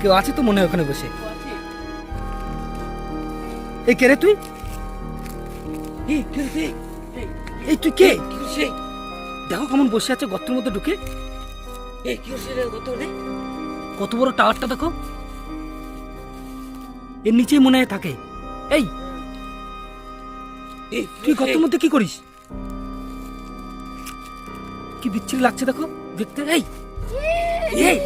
কেউ আছে তো মনে হয় ওখানে বসে? এই কে রে তুই? এই তুই? কে? দেখো কেমন বসে আছে গর্তের মধ্যে ঢুকে। কত বড় টাওয়ারটা দেখো। এর নিচে মনে হয় থাকে। এই। তুই গর্তের মধ্যে কি করিস? কি বিচ্ছিরি লাগছে দেখো দেখতে। এই। এই।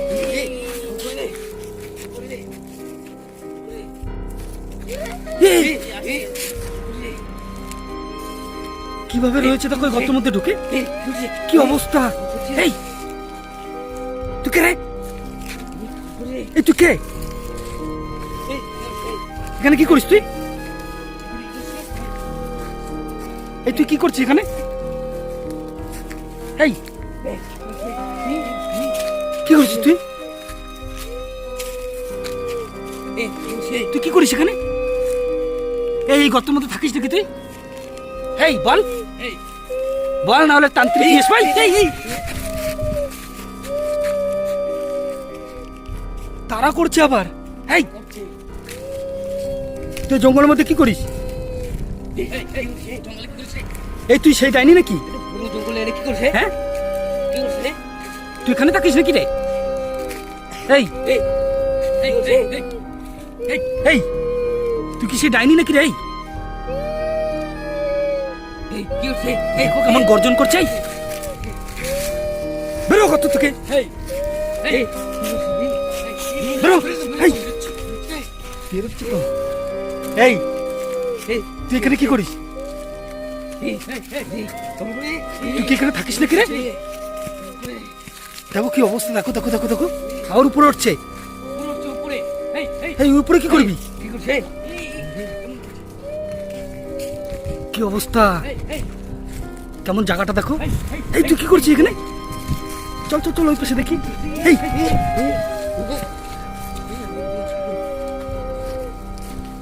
কীভাবে রয়েছে? এই গর্তের মধ্যে ঢুকে। কি অবস্থা? এই তুই কে রে? এই তুই কে? এখানে কি করিস তুই? এই তুই কি করছিস এখানে? এই! কি করছিস তুই? তুই কি করিস এখানে? এই এই গর্তের মধ্যে থাকিস নাকি তুই? এই বল। বল না হলে তান্ত্রিক এই। তারা করছে আবার। এই তুই জঙ্গলের মধ্যে কি করিস? এই, তুই সেই ডাইনি নাকি? হ্যাঁ? তুই এখানে থাকিস নাকি রে? এই তুই কি সেই ডাইনি নাকি রে কি এই কেমন গর্জন করছে? বেরো কত থেকে। এই। এই। বেরো। এই। বেরোচ্ছি তো এই। এই তুই এখানে কি করিস? তুই কি এখানে থাকিস নাকি রে? দেখো কি অবস্থা দেখো দেখো দেখো দেখো। আর উপরে উঠছে। উপরে এই কি করবি? কি করছে? কি অবস্থা? কেমন জায়গাটা দেখো? এই তুই কি করছিস এখানে? চল চল চল ওই পাশে দেখি। এই।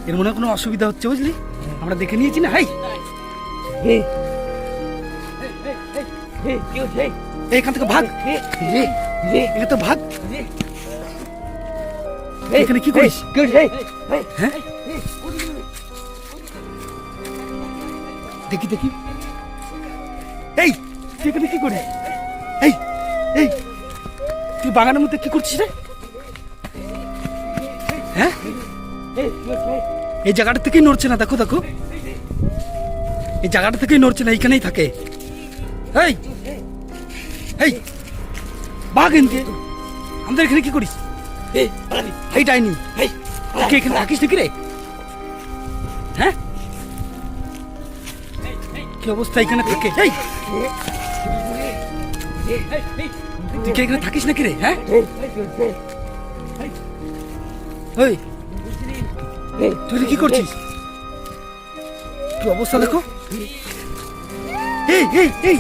এর মনে কোনো অসুবিধা হচ্ছে বুঝলি? আমরা দেখে নিয়েছি না হাই। এখান থেকে ভাগ। এখান তো ভাগ। এখানে কি করিস? হ্যাঁ? দেখি দেখি। এই, তুই এখানে কি করিস এই এই, তুই বাগানের মধ্যে কি করছিস রে? হ্যাঁ? এই জায়গাটা থেকেই নড়ছে না, দেখো দেখো। এই জায়গাটা থেকেই নড়ছে না, এইখানেই থাকে। এই এই, বাঘ এনকে আমাদের এখানে কি করিস? এই ডাইনি এখানে থাকিস নাকি রে? হ্যাঁ? কি অবস্থা এখানে থাকে? এই! তুই কি এখানে থাকিস নাকি রে হ্যাঁ? ওই তুই কি করছিস? কি অবস্থা দেখো? এই এই!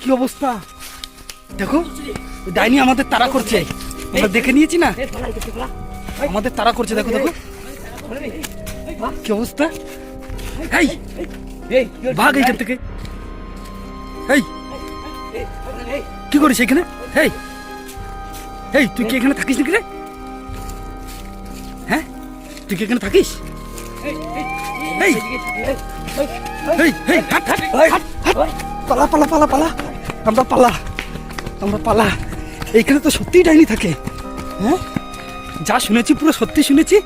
কি অবস্থা? দেখো, ডাইনি আমাদের তাড়া করছে। আমরা দেখে নিয়েছি না? আমাদের তারা করছে, দেখো দেখো। কি অবস্থা? এই, ভাগ এইখান থেকে। এই, কি করিস এখানে? এই এই, তুই কি এখানে থাকিস নাকি রে? হ্যাঁ? তুই কি এখানে থাকিস? পালা পালা পালা পালা। আমরা পালা আমরা পালা। এইখানে তো সত্যিই ডাইনি থাকে। হ্যাঁ? যা শুনেছি পুরো সত্যি শুনেছি।